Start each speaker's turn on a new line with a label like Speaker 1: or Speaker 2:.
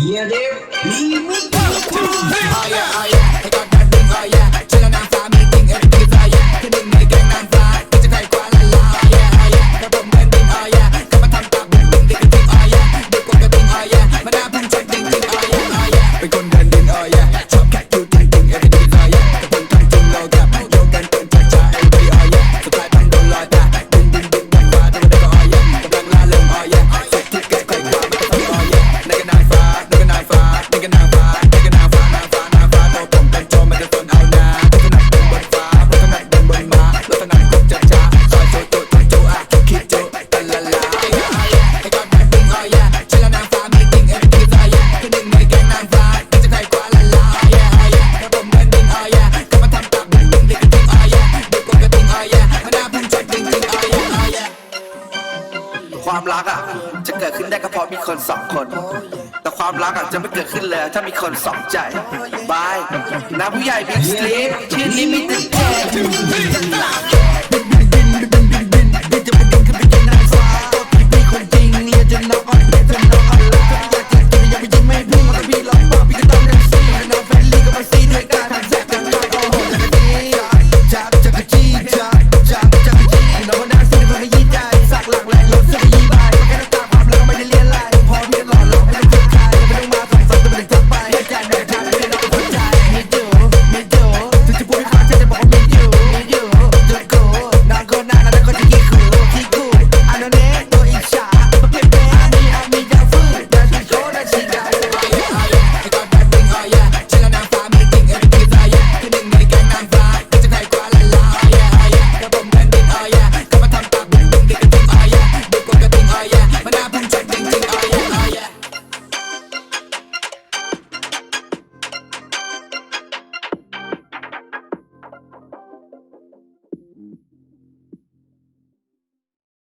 Speaker 1: Yeah, they're. me me. ความรักอะจะเกิด
Speaker 2: ขึ้นได้ก็เพราะมีคนสองคน แต่ความรักอะจะไม่เกิดขึ้นเลยถ้ามีคนสองใจบายนะผู้ใหญ่บิ๊กสลิปที่นี้มิติเ